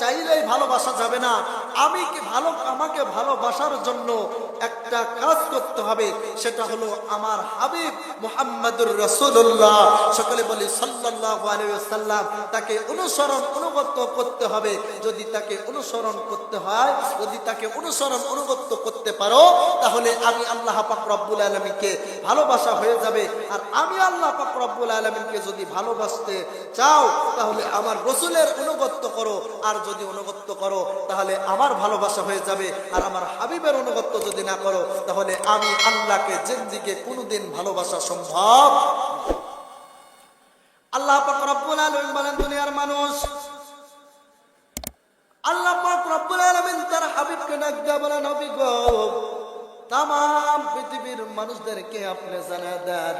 চাইলেই ভালোবাসা যাবে না। আমি কি ভালো, আমাকে ভালোবাসার জন্য একটা কাজ করতে হবে? সেটা হলো আমার হাবিব মুহাম্মাদুর রাসূলুল্লাহ। সকলে বলি, সাল্লাল্লাহু আলাইহি তাকে অনুসরণ অনুগত করতে হবে। যদি তাকে অনুসরণ করতে হয়, যদি তাকে অনুসরণ অনুগত করতে পারো, তাহলে আমি আল্লাহ পাক রব্বুল আলামিনকে ভালোবাসা হয়ে যাবে। আর আমি আল্লাহ পাক রব্বুল আলামিনকে যদি ভালোবাসতে চাও, তাহলে আমার রসুলের অনুগত্য করো। আর যদি অনুগত্য করো, তাহলে আমার ভালোবাসা হয়ে যাবে, আর আমার হাবিবের অনুগত্য যদি না করো, তাহলে আমি আল্লাহকে, জিন্দিকে কোনোদিন ভালোবাসা সম্ভব আল্লাহ রব্বুল বলেন, দুনিয়ার মানুষ, আল্লাহ রব্বুল তার হাবিবকে বলেন তাম পৃথিবীর মানুষদেরকে আপনি জানা দেন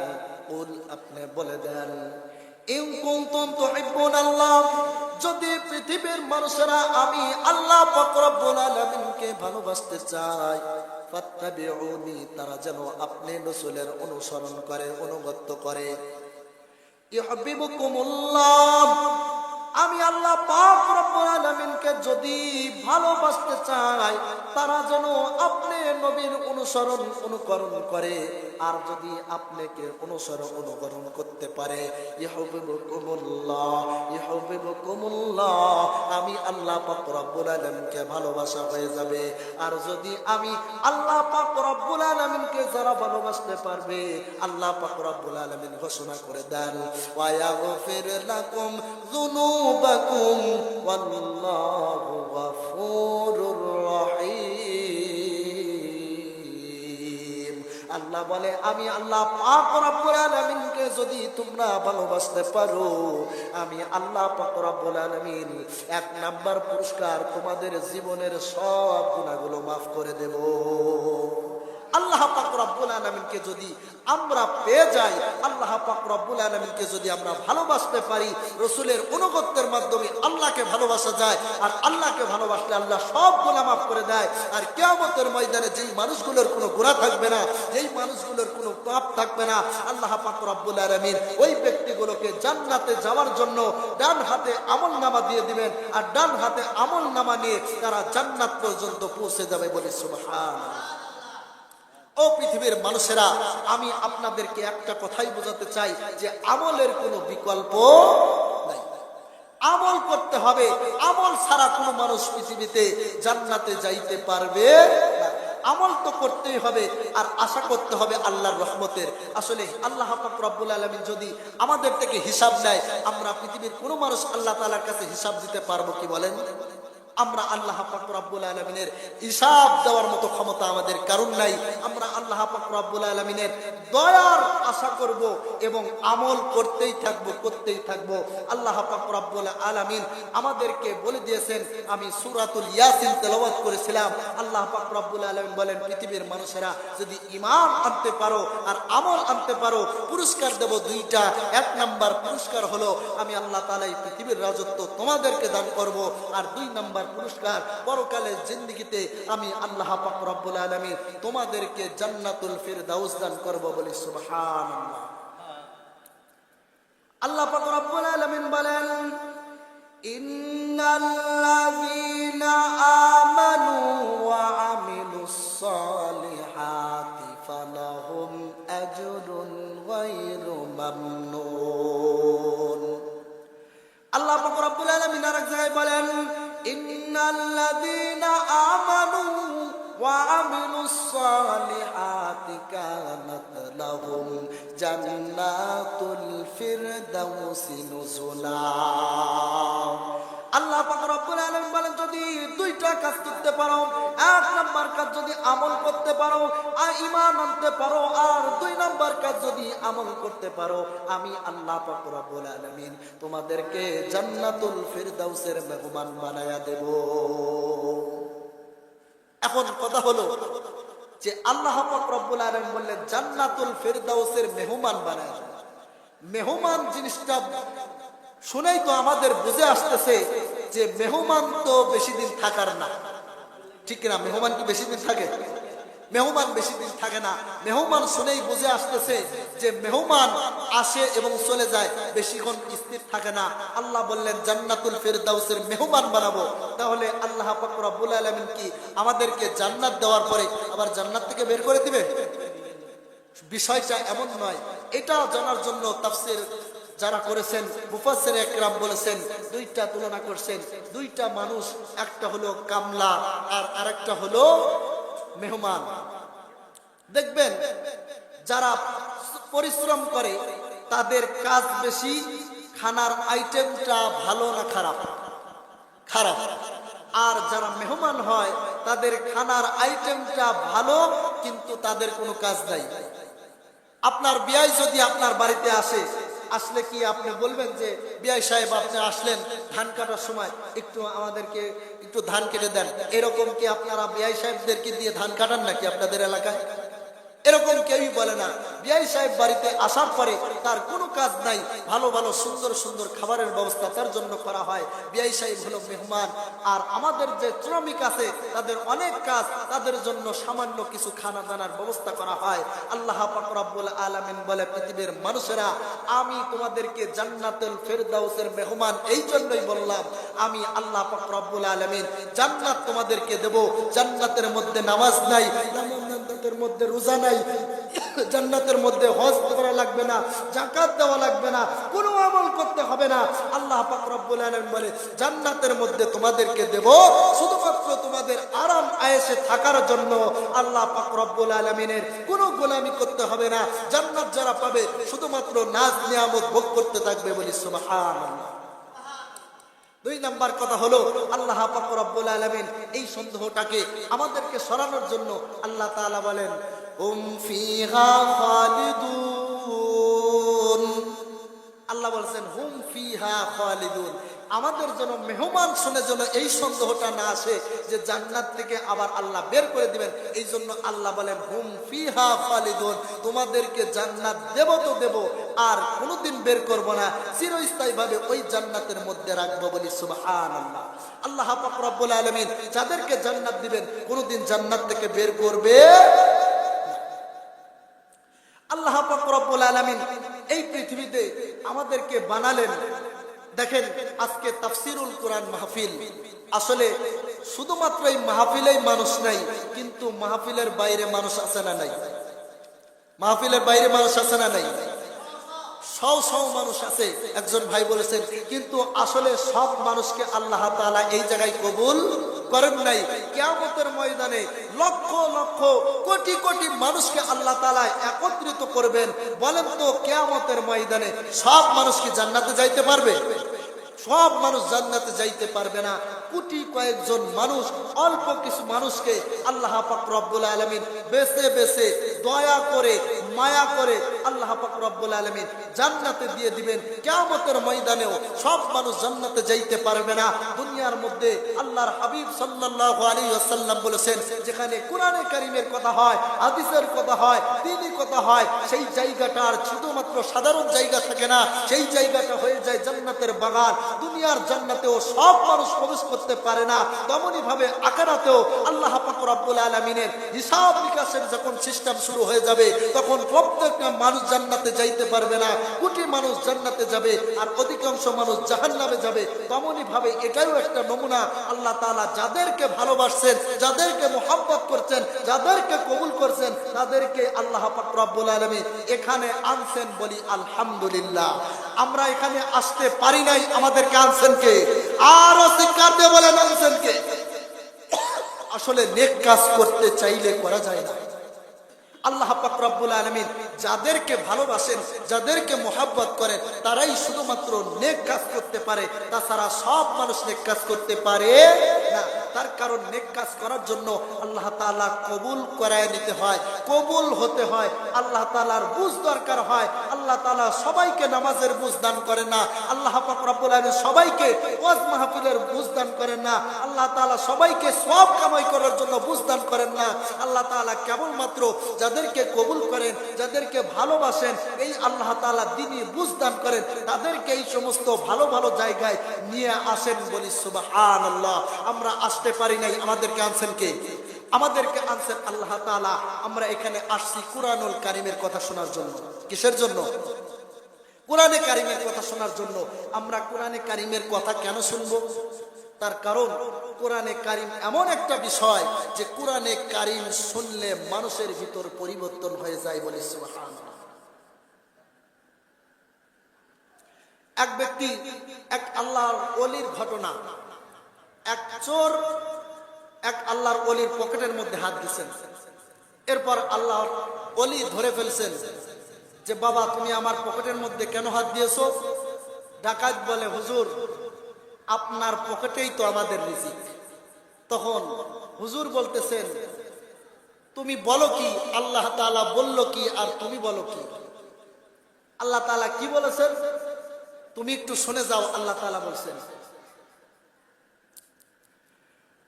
আপনি বলে দেন, ইন আল্লাহ যদি পৃথিবীর মানুষেরা আমি আল্লাহ ফকরবুল আলমিনকে ভালোবাসতে চাই, ফাত্তাবিউনি, তারা যেন আপনি নসুলের অনুসরণ করে অনুগত করে। ইউহিব্বুকুমুল্লাহ আমি আল্লাহ পাক রব্বুল আলামিনকে যদি ভালোবাসতে চাই, তারা যেন আপনি নবীর অনুসরণ অনুকরণ করে, আর যদি আপনাকে অনুসরণ অনুকরণ করতে পারে আমি আল্লাহ পাক রব্বুল আলামিনকে ভালোবাসা হয়ে যাবে। আর যদি আমি আল্লাহ পাক রব্বুল আলামিনকে যারা ভালোবাসতে পারবে, আল্লাহ পাক রব্বুল আলামিন ঘোষণা করে দেন, ওয়া ইয়াগফির লাকুম যুনুবাকুম ওয়াল্লাহু গফুরুর রহিম আল্লাহ বলে, আমি আল্লাহ পাক রব্বুল আলামিনকে যদি তোমরা ভালোবাসতে পারো, আমি আল্লাহ পাক রব্বুল আলামিন এক নাম্বার পুরস্কার তোমাদের জীবনের সব গুনাহগুলো মাফ করে দেব। আল্লাহ পাক আলামিনকে যদি আমরা পেয়ে যাই, আল্লাহ আলামিনকে যদি আমরা ভালোবাসতে পারি, রসুলের অনুগত্যের মাধ্যমে আল্লাহকে ভালোবাসা যায়, আর আল্লাহকে ভালোবাসলে আল্লাহ সব করে দেয়, আর ময়দানে যেই মানুষগুলোর কোনো গুনাহ থাকবে না, যেই মানুষগুলোর কোনো পাপ থাকবে না, আল্লাহ আলামিন ওই ব্যক্তিগুলোকে জান্নাতে যাওয়ার জন্য ডান হাতে আমল নামা দিয়ে দিবেন, আর ডান হাতে আমল নামা নিয়ে তারা জান্নাত পর্যন্ত পৌঁছে যাবে বলে সুবহানাল্লাহ। ও পৃথিবীর মানুষেরা, আমি আপনাদেরকে একটা কথাই বোঝাতে চাই যে আমলের কোনো বিকল্প নাই। আমল করতে হবে, আমল ছাড়া কোনো মানুষ পৃথিবীতে জান্নাতে যাইতে পারবে আমল তো করতেই হবে, আর আশা করতে হবে আল্লাহর রহমতের। আসলে আল্লাহ রব্বুল আলমিন যদি আমাদের থেকে হিসাব নেয়, আমরা পৃথিবীর কোনো মানুষ আল্লাহ তালার কাছে হিসাব দিতে পারব কি বলেন? আমরা আল্লাহ পাক রব্বুল আলমিনের হিসাব দেওয়ার মতো ক্ষমতা আমাদের কারণ নাই। আমরা আল্লাহ পাক রব্বুল আলমিনের দয়ার আশা করব এবং আমল করতেই থাকব করতেই থাকব। আল্লাহ পাক রব্বুল আলমিন আমাদেরকে বলে দিয়েছেন, আমি সুরাতুল ইয়াসিন তেলাওয়াত করেছিলাম। আল্লাহ পাক রব্বুল আলমিন বলেন, পৃথিবীর মানুষেরা যদি ইমান আনতে পারো আর আমল পারো, পুরস্কার দেব দুইটা। এক নাম্বার পুরস্কার হলো, আমি আল্লাহ তালা এই পৃথিবীর রাজত্ব তোমাদেরকে দান করব। আর দুই নাম্বার পুরস্কার, পরকালের জিন্দিগিতে আমি আল্লাহ পাক আলামিন তোমাদেরকে জান্নাতুল ফিরদাউস দান করব বলে সুবহানাল্লাহ। আল্লাহ পাক রব্বুল আলামিন বলেন, ইন্নাল্লাযীনা আমানু আল্লাহ আলামিন আরেক জায়গায় বলেন আল্লাহ বলেন যদি দুইটা কাজ করতে পারো এক নাম্বার কাজ যদি আমল করতে পারো, আর ইমান আনতে পারো, আর দুই নাম্বার কাজ যদি আমল করতে পারো, আমি আল্লাহ রব্বুল আলামিন তোমাদেরকে জান্নাতুল ফিরদাউসের মেহমান বানায়া দেব। এখন কথা হলো যে আল্লাহ রব্বুল আলামিন বললেন, জান্নাতুল ফিরদাউসের মেহমান বানায় মেহমান জিনিসটা শুনেই তো আমাদের বুঝে আসতেছে যে মেহমান তো বেশি দিন থাকার না। ঠিক না মেহমান কি বেশি দিন থাকে? মেহমান বেশি দিন থাকে না। মেহমান শুনেই বুঝে আসতেছে যে মেহমান আসে এবং চলে যায়, বেশিক্ষণ স্থির থাকে না। আল্লাহ বললেন, জান্নাতুল ফেরদাউসের মেহমান বানাবো। তাহলে আল্লাহ রব্বুল আলামিন কি আমাদেরকে জান্নাত দেওয়ার পরে আবার জান্নাত থেকে বের করে দিবে? বিষয়টা এমন নয়। এটা জানার জন্য তাফসির যারা করেছেন, মুফাসসির একরাম বলেছেন, দুইটা তুলনা করছেন, দুইটা মানুষ, একটা হলো কামলা আর আরেকটা হলো মেহমান। দেখবেন, যারা পরিশ্রম করে, তাদের কাজ বেশি, খানার আইটেমটা ভালো না খারাপ? খারাপ। আর যারা মেহমান হয়, তাদের খানার আইটেমটা ভালো, কিন্তু তাদের কোনো কাজ নাই। আপনার বিয়াই যদি আপনার বাড়িতে আসে আসলে কি আপনি বলবেন যে বিআই সাহেব আপনি আসলেন ধান কাটার সময় একটু আমাদেরকে একটু ধান কেটে দেন? এরকম কি আপনারা বিআই সাহেবদেরকে দিয়ে ধান কাটান নাকি আপনাদের এলাকায়? এরকম কেউই বলে না। বিআই সাহেব বাড়িতে আসার পরে তার কোনো কাজ নাই। ভালো ভালো, সুন্দর সুন্দর খাবারের ব্যবস্থা তার জন্য করা হয়। বিআই সাহেব হলো মেহমান। আর আমাদের যে শ্রমিক আছে, তাদের অনেক কাজ তাদের জন্য সামান্য কিছু খানা দানার ব্যবস্থা করা হয়। আল্লাহ পাক রব্বুল আলামিন বলে, পৃথিবীর মানুষেরা, আমি তোমাদেরকে জান্নাতুল ফেরদাউসের মেহমান এই জন্যই বললাম, আমি আল্লাহ পাক রব্বুল আলামিন জান্নাত তোমাদেরকে দেব। জান্নাতের মধ্যে নামাজ নাই জান্নাতের মধ্যে রোজা নাই, জান্নাতের মধ্যে হজ করা লাগবে না জাকাত দেওয়া লাগবে না, কোনো আমল করতে হবে না। আল্লাহ পাক রব্বুল আলামিন বলে, জান্নাতের মধ্যে তোমাদেরকে দেব শুধুমাত্র তোমাদের আরাম আয়েসে থাকার জন্য। আল্লাহ পাক রব্বুল আলামিনের কোনো গোলামি করতে হবে না। জান্নাত যারা পাবে শুধুমাত্র নাজ নিয়ামত ভোগ করতে থাকবে বলি সুবহানাল্লাহ। দুই নাম্বার কথা হলো, আল্লাহ রব্বুল আলমিন এই সন্দেহটাকে আমাদেরকে সরানোর জন্য আল্লাহ তালা বলেন আল্লাহ বলছেন, হুম ফিহা খালিদুন। আমাদের জন্য মেহমান শুনে যেন এই সন্দেহটা না আসে যে জান্নাত থেকে আবার আল্লাহ বের করে দিবেন। এই জন্য আল্লাহ বলেন, হুম ফিহা খালিদুন, তোমাদেরকে জান্নাত দেব তো দেব, আর কোনোদিন বের করব না। চিরস্থায়ী ভাবে ওই জান্নাতের মধ্যে রাখব বলি সুবহানাল্লাহ। আল্লাহ পাক রব্বুল আলামিন যাদেরকে জান্নাত দিবেন, কোনোদিন জান্নাত থেকে বের করবে আল্লাহ রব্বুল আলামিন এই পৃথিবীতে আমাদেরকে বানালেন দেখেন, আজকে তাফসিরুল কোরআন মাহফিল। আসলে শুধুমাত্র এই মাহফিলেই মানুষ নাই, কিন্তু মাহফিলের বাইরে মানুষ আছে না নাই? মাহফিলের বাইরে মানুষ আছে না নাই? সব সব মানুষ আছে, একজন ভাই বলেছেন। কিন্তু আসলে সব মানুষকে আল্লাহ তাআলা এই জায়গায় কবুল করেন নাই। কেয়ামতের ময়দানে লক্ষ লক্ষ কোটি কোটি মানুষকে আল্লাহ তালায় একত্রিত করবেন। বলেন তো কেয়ামতের ময়দানে সব মানুষ কি জান্নাতে যাইতে পারবে? সব মানুষ জান্নাতে যাইতে পারবে না। কোটি কয়েকজন মানুষ, অল্প কিছু মানুষকে আল্লাহ পাক রব্বুল আলামিন বেছে বেছে দয়া করে, মায়া করে আল্লাহ রব্বুল আলামিন জান্নাতে দিয়ে দিবেন। কিয়ামতের ময়দানেও সব মানুষ জান্নাতে যাইতে পারবে না। দুনিয়ার মধ্যে আল্লাহর হাবিব সাল্লাল্লাহু আলাইহি ওয়াসাল্লাম বলেছেন, যেখানে কোরআনে কারীমের কথা হয়, হাদিসের কথা হয়, দিনই কথা হয়, সেই জায়গাটা আর শুধুমাত্র সাধারণ জায়গা থাকে না। সেই জায়গাটা হয়ে যায় জান্নাতের বাগান। দুনিয়ার জান্নাতেও সব মানুষ প্রবেশ করতে পারে না। তেমনই ভাবে আকারাতেও আল্লাহ পাক আলামিনের হিসাব নিকাশের যখন সিস্টেম শুরু হয়ে যাবে, তখন প্রত্যেকটা মানুষ জান্নাতে যাইতে পারবে না, কোটি মানুষ জান্নাতে যাবে, আর অধিকাংশ মানুষ জাহান্নামে যাবে। তেমনই ভাবে এটাও একটা নমুনা, আল্লাহ তাআলা যাদেরকে ভালোবাসছেন, যাদেরকে মোহাব্বত করছেন, যাদেরকে কবুল করছেন, তাদেরকে আল্লাহ পাক রব্বুল আলামিন এখানে আনছেন বলি আলহামদুলিল্লাহ। আমরা এখানে আসতে পারি নাই আমাদেরকে আনছেন কে? আরও শিক্ষার দিয়ে বলেন আনছেন কে? আসলে নেক কাজ করতে চাইলে করা যায় না। আল্লাহ পাকরাবুল আলমিন যাদেরকে ভালোবাসেন, যাদেরকে মোহাব্বত করেন, তারাই শুধুমাত্র নেক কাজ করতে পারে। তাছাড়া সব মানুষ নেক কাজ করতে পারে না। তার কারণ নেক কাজ করার জন্য আল্লাহ তালা কবুল করায় নিতে হয়, কবুল হতে হয়। আল্লাহ তালার বুঝ দরকার হয়। আল্লাহ তালা সবাইকে নামাজের বুঝ দান করেন না। আল্লাহ রব্বুল সবাইকে ওয়াজ মাহফিলের বুঝ দান করেন না। আল্লাহ তালা সবাইকে সব কামাই করার জন্য বুঝ দান করেন না। আল্লাহ তাআলা কেবলমাত্র যাদেরকে কবুল করেন, যাদেরকে ভালোবাসেন, এই আল্লাহ তাআলা দিনই বুঝ দান করেন, তাদেরকে এই সমস্ত ভালো ভালো জায়গায় নিয়ে আসেন বলি সুবহানাল্লাহ। আমরা আসতে পারি নাই। আমাদেরকে আনছেন কে? আমাদেরকে আনছেন আল্লাহ আমরা এখানে আসছি কোরআনুল কারিমের কথা শোনার জন্য। কিসের জন্য? কোরআনে কারিমের কথা শোনার জন্য। আমরা কোরআনে কারিমের কথা কেন শুনব? তার কারণ, কোরআনে কারিম এমন একটা বিষয় যে কোরআনে কারিম শুনলে মানুষের ভিতর পরিবর্তন হয়ে যায় বলে। এক ব্যক্তি, এক আল্লাহর অলির ঘটনা, এক চোর এক আল্লাহর অলির পকেটের মধ্যে হাত দিছেন। এরপর আল্লাহ অলি ধরে ফেলছেন যে, বাবা, তুমি আমার পকেটের মধ্যে কেন হাত দিয়েছ? ডাকাত বলে, হুজুর, আপনার পকেটেই তো আমাদের রিজিক। তখন হুজুর বলতেছেন, তুমি বলো কি? আল্লাহ তাআলা বলল কি আর তুমি বলো কি? আল্লাহ তাআলা কি বলেছেন? তুমি একটু শুনে যাও, আল্লাহ তাআলা বলছেন।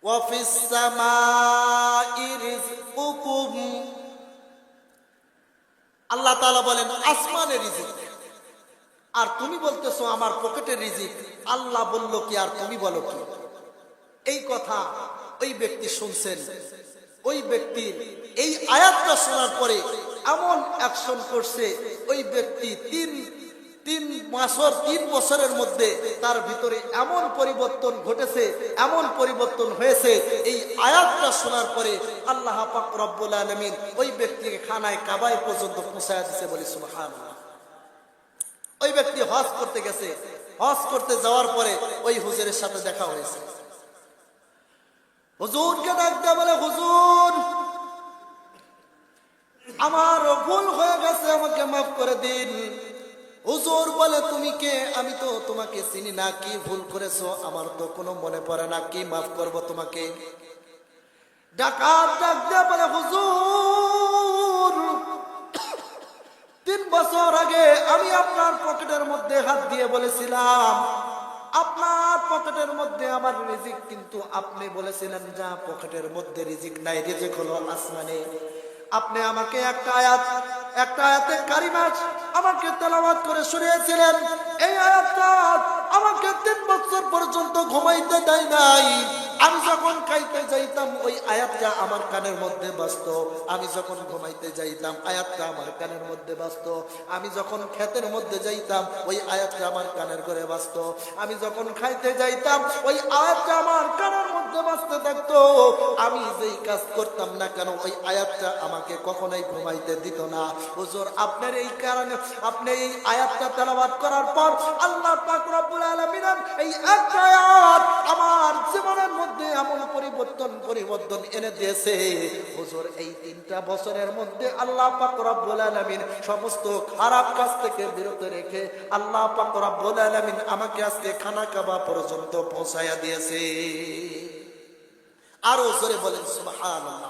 وفي السماء رزقكم আল্লাহ তাআলা বলেন আসমানে রিজিক আর তুমি বলতেছো আমার পকেটের রিজিক আল্লাহ বলল কি আর তুমি বলো কি এই কথা ওই ব্যক্তি শুনছেন ওই ব্যক্তির এই আয়াতটা শোনার পরে এমন অ্যাকশন করছে ওই ব্যক্তি তিন তিন মাসর, তিন বছরের মধ্যে তার ভিতরে এমন পরিবর্তন ঘটেছে, এমন পরিবর্তন হয়েছে, এই আয়াতটা শোনার পরে আল্লাহ পাক রব্বুল আলামিন ওই ব্যক্তিকে খানায় কাবায় পর্যন্ত পৌঁছায় দিছে বলি সুবহানাল্লাহ। ওই ব্যক্তি হজ করতে গেছে, হজ করতে যাওয়ার পরে ওই হুজুরের সাথে দেখা হয়েছে। হুজুরকে দেয়া বলে, হুজুর আমার ভুল হয়ে গেছে, আমাকে মাফ করে দিন। হুজুর বলে, তুমি কে? আমি তো তোমাকে চিনি না, কি ভুল করেছ? আমার তো কোনো মনে পড়ে না, কি মাফ করব তোমাকে? ডাকাত ডাক দেয়া বলে, হুজুর, তিন বছর আগে আমি আপনার পকেটের মধ্যে হাত দিয়ে বলেছিলাম, আপনার পকেটের মধ্যে আমার রিজিক, কিন্তু আপনি বলেছিলেন যা, পকেটের মধ্যে রিজিক নাই, রিজিক হলো আসমানে। আপনি আমাকে একটা আয়াত একটা আয়াতে কারিমাস আমাকে তেলাওয়াত করে শুনিয়েছিলেন। এই আয়াতটা আমাকে তিন বছর পর্যন্ত ঘুমাইতে দেয় নাই। আমি যখন খাইতে যাইতাম ওই আয়াতটা আমার কানের মধ্যে বাসত আমি যখন ঘুমাইতে যাইতাম, আয়াতটা আমার কানের মধ্যে বাসত আমি যখন ক্ষেতের মধ্যে যাইতাম, ওই আয়াতটা আমার কানের ঘরে বাসত আমি যখন খাইতে যাইতাম, ওই আয়াতটা আমার কানের মধ্যে বাসতে থাকতো। আমি যেই কাজ করতাম না কেন, ওই আয়াতটা আমাকে কখনোই ঘুমাইতে দিত না। হুজুর, আপনার এই কারণে, আপনি এই আয়াতটা তেলাবাদ করার পর আল্লাহ পাক রব্বুল আলামিন এই একটা আয়াত মধ্যে এমন পরিবর্তন পরিবর্তন এনে দিয়েছে। হুজুর, এই তিনটা বছরের মধ্যে আল্লাহ পাক রব্বুল আলামিন সমস্ত খারাপ কাজ থেকে বিরত রেখে আল্লাহ পাক রব্বুল আলামিন আমাকে আজকে খানা কাবা পর্যন্ত পৌঁছায়া দিয়েছে। আরও জোরে বলেন, সুবহানাল্লাহ।